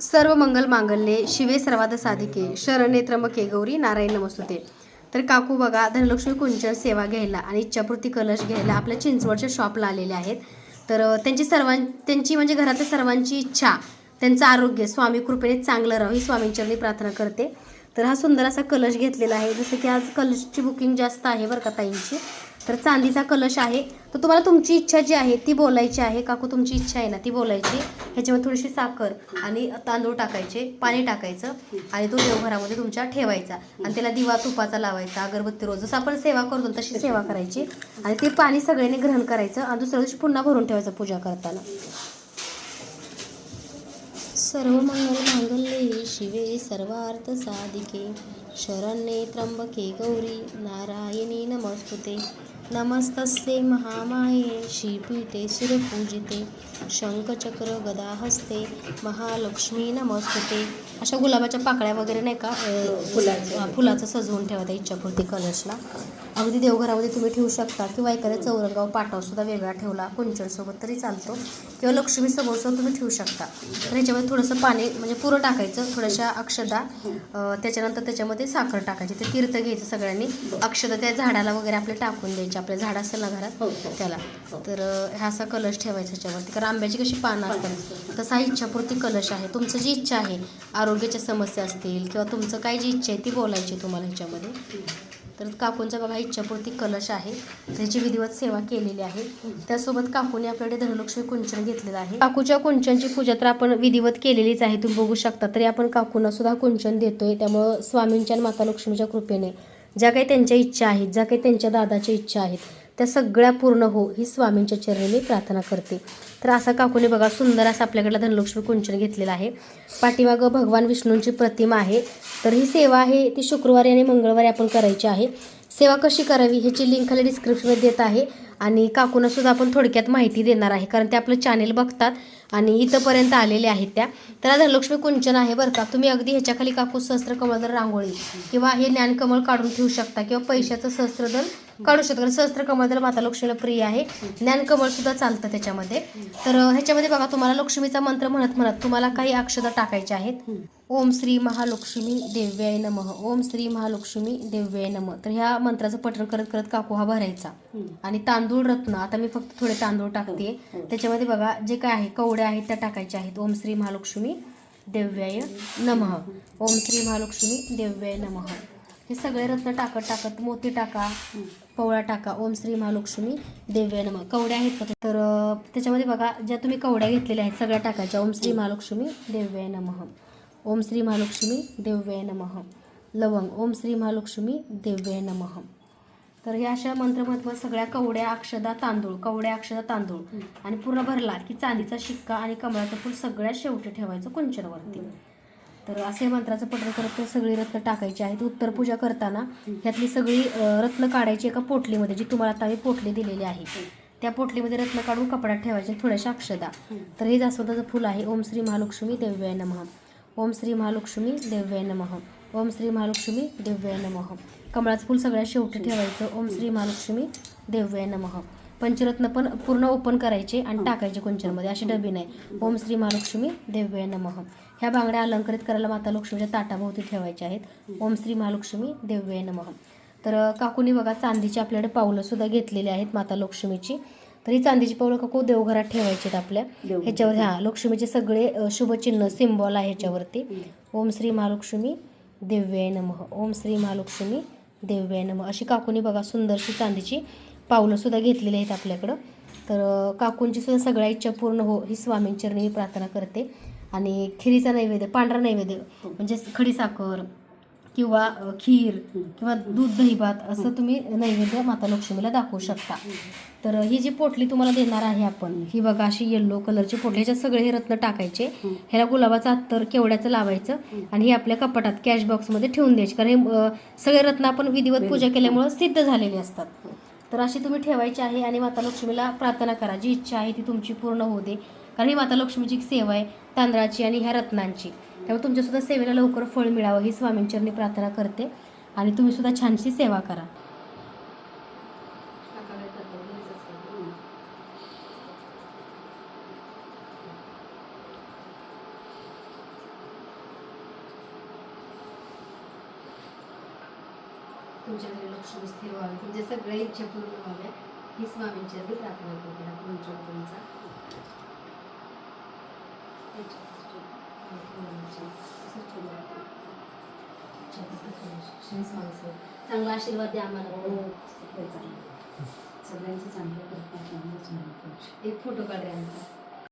सर्व मंगल मांगल्ये शिवे सर्वाद साधिके शरणे त्र्यंबके गौरी नारायण नमस्तुते. तर काकू बघा धनलक्ष्मी कुंचन सेवा घ्यायला आणि इच्छापूर्ती कलश घ्यायला आपल्या चिंचवडच्या शॉपला आलेले आहेत. तर त्यांची सर्वां त्यांची म्हणजे घरातल्या सर्वांची इच्छा त्यांचं आरोग्य स्वामी कृपेने चांगलं राहावं ही स्वामींचरणी प्रार्थना करते. तर हा सुंदर असा कलश घेतलेला आहे. जसं की आज कलशची बुकिंग जास्त आहे बरं का ताईंची. तर चांदीचा कलश आहे. तर तुम्हाला तुमची इच्छा जी आहे ती बोलायची आहे. काकू तुमची इच्छा आहे ना ती बोलायची. ह्याच्यामध्ये थोडीशी साखर आणि तांदूळ टाकायचे पाणी टाकायचं आणि तो देवघरामध्ये तुमच्या ठेवायचा. आणि त्याला दिवा तुपाचा लावायचा अगरबत्ती रोज जसं आपण सेवा करतो तशी सेवा करायची. आणि ते पाणी सगळ्यांनी ग्रहण करायचं आणि दुसऱ्या दिवशी पुन्हा भरून ठेवायचं पूजा करताना. सर्व मंगल मांगल्ये शिवे सर्वार्थ साधिके. शरण्ये त्र्यंबके गौरी नारायणी नमस्तुते. नमस्तस्ये महामाये श्रीपीठे शिरपूजिते शंखचक्र गदाहस्ते महालक्ष्मी नमस्तुते. अशा गुलाबाच्या पाकळ्या वगैरे नाही का? फुलाचं. फुलाचं सजवून ठेवा त्या इच्छापूर्ती कलशला. अगदी देवघरामध्ये तुम्ही ठेवू शकता किंवा एखाद्या चौरंगाव पाटावर सुद्धा वेगळा ठेवला कुंचनसोबत तरी चालतो. किंवा लक्ष्मी समोर सुद्धा तुम्ही ठेवू शकता. तर ह्याच्यामध्ये थोडंसं पाणी म्हणजे पुरं टाकायचं थोड्याशा अक्षदा त्याच्यानंतर त्याच्यामध्ये साखर टाकायची. ते तीर्थ घ्यायचं सगळ्यांनी. अक्षदा त्या झाडाला वगैरे आपले टाकून द्यायचे. आपल्या झाड असेल ना घरात त्याला. तर अं, हा असा कलश ठेवायचा ह्याच्यावरती कारण आंब्याची कशी पानं असतात. तसा हा इच्छापूर्ती कलश आहे. तुमचं जी इच्छा आहे आरोग्याच्या समस्या असतील किंवा तुमचं काय जी इच्छा आहे ती बोलायची तुम्हाला ह्याच्यामध्ये. तर काकूंचा बघा इच्छापूर्ती कलश आहे. त्याची विधिवत सेवा केलेली आहे. त्यासोबत काकूने आपल्याकडे धनलक्ष्मी कुंचन घेतलेलं आहे. काकूच्या कुंचनची पूजा तर आपण विधिवत केलेलीच आहे. तुम्ही बघू शकता. तरी आपण काकूंना सुद्धा कुंचन देतोय. त्यामुळं स्वामींच्या आणि माता लक्ष्मीच्या कृपेने ज्या काही त्यांच्या इच्छा आहेत ज्या काही त्यांच्या दादाच्या इच्छा आहेत त्या सगळ्या पूर्ण हो ही स्वामींच्या चरणी मी प्रार्थना करते. तर असा काकूने बघा सुंदर असा आपल्याकडे धनलक्ष्मी कुंचन घेतलेला आहे. पाठीमागं भगवान विष्णूंची प्रतिमा आहे. तर ही सेवा आहे ती शुक्रवारी आणि मंगळवारी आपण करायची आहे. सेवा कशी करावी ह्याची लिंक खाली डिस्क्रिप्शनमध्ये देत आहे. आणि काकूंना सुद्धा आपण थोडक्यात माहिती देणार आहे कारण ते आपलं चॅनेल बघतात आणि इथंपर्यंत आलेल्या आहेत त्या. तर धनलक्ष्मी कुंचन आहे बरं का. तुम्ही अगदी ह्याच्याखाली काकू सहस्त्र कमलदर रांगोळी किंवा हे ज्ञानकमळ काढून ठेवू शकता किंवा पैशाचं सहस्त्रदल काढू शकतो. कारण सहस्त्र कमलदल माता लक्ष्मीला प्रिय आहे. ज्ञानकमळ सुद्धा चालतं त्याच्यामध्ये. तर ह्याच्यामध्ये बघा तुम्हाला लक्ष्मीचा मंत्र म्हणत म्हणत तुम्हाला काही अक्षता टाकायच्या आहेत. ओम श्री महालक्ष्मी देव्याय नमः. ओम श्री महालक्ष्मी देव्याय नमः. तर ह्या मंत्राचं पठण करत करत काकू हा भरायचा. आणि तांदूळ रत्न आता मी फक्त थोडे तांदूळ टाकते. त्याच्यामध्ये बघा जे काय आहे कवड्या आहेत त्या टाकायच्या आहेत. ओम श्री महालक्ष्मी देव्याय नमः. ओम श्री महालक्ष्मी देव्याय नमः. हे सगळे रत्न टाकत टाकत मोती टाका पवळा टाका. ओम श्री महालक्ष्मी देव्याय नमः. कवड्या आहेत का? तर त्याच्यामध्ये बघा ज्या तुम्ही कवड्या घेतलेल्या आहेत सगळ्या टाकायच्या ओम श्री महालक्ष्मी देव्याय नमः. ओम श्री महालक्ष्मी देव्याय नमः. लवंग. ओम श्री महालक्ष्मी देव्याय नमः. तर हे अशा मंत्रमत्व सगळ्या कवड्या अक्षदा तांदूळ कवड्या अक्षदा तांदूळ. आणि पूर्ण भरला की चांदीचा शिक्का आणि कमळाचं फूल सगळ्यात शेवटी ठेवायचं कुंचनवरती. तर असे मंत्राचं पठण करत सगळी रत्न टाकायची आहेत. उत्तर पूजा करताना ह्यातली सगळी रत्न काढायची एका पोटलीमध्ये जी तुम्हाला आता मी पोटली दिलेली आहे. त्या पोटलीमध्ये रत्न काढून कपड्यात ठेवायचे थोड्याशा अक्षदा. तर हे जास्वंदाचं फुल आहे. ओम श्री महालक्ष्मी देव्याय नमः. ओम श्री महालक्ष्मी देव्याय नमः. ओम श्री महालक्ष्मी देव्याय नमः. कमळाचं फूल सगळ्यात शेवटी ठेवायचं. ओम श्री महालक्ष्मी देव्याय नमः. पंचरत्न पण पूर्ण ओपन करायचे आणि टाकायचे कुंचनमध्ये अशी डबी नाही. ओम श्री महालक्ष्मी देव्याय नमः. ह्या बांगड्या अलंकरित करायला माता लक्ष्मीच्या ताटाभोवती ठेवायच्या आहेत. ओम श्री महालक्ष्मी देव्याय नमः. तर काकूनी बघा चांदीची आपल्याकडे पावलं सुद्धा घेतलेली आहेत माता लक्ष्मीची. तर ही चांदीची पावलं काकू देवघरात ठेवायची आहेत आपल्या. ह्याच्यावर ह्या लक्ष्मीचे सगळे शुभचिन्ह सिम्बॉल आहे ह्याच्यावरती. ओम श्री महालक्ष्मी देव्याय नमः. ओम श्री महालक्ष्मी देव्याय नमः. अशी काकूनी बघा सुंदरशी चांदीची पावलंसुद्धा घेतलेली आहेत आपल्याकडं. तर काकूंचीसुद्धा काकूंची सुद्धा सगळ्या इच्छा पूर्ण हो ही स्वामींचरणी मी प्रार्थना करते. आणि खिरीचा नैवेद्य पांढरा नैवेद्य म्हणजे खडीसाखर किंवा खीर किंवा दूध दही भात असं तुम्ही नैवेद्य माता लक्ष्मीला दाखवू शकता. तर ही जी पोटली तुम्हाला देणार आहे आपण ही बघा अशी येल्लो कलरची पोटली ह्याच्यात सगळे हे रत्न टाकायचे. ह्याला गुलाबाचं अत्तर केवड्याचं लावायचं आणि हे आपल्या कपाटात कॅश बॉक्समध्ये ठेवून द्यायचे. कारण हे सगळे रत्न आपण विधिवत पूजा केल्यामुळं सिद्ध झालेले असतात. तर अशी तुम्ही ठेवायची आहे आणि माता लक्ष्मीला प्रार्थना करा. जी इच्छा आहे ती तुमची पूर्ण होऊ दे. कारण ही माता लक्ष्मीची एक सेवा आहे तांदळाची आणि ह्या रत्नांची. त्यामुळे तुमच्यासुद्धा सेवेला लवकर फळ मिळावं ही स्वामींचरणी प्रार्थना करते. आणि तुम्हीसुद्धा छानशी सेवा करा. तुमच्या घरी लक्ष्मी स्थिर व्हावी तुमच्या सगळ्या इच्छा पूर्ण व्हाव्या ही स्वामींची आधी प्रार्थना करते. आपण उंचवून तुमचा. चांगला आशीर्वाद द्या आम्हाला. सगळ्यांचं चांगलं करतात एक फोटो काढ रे आमचा.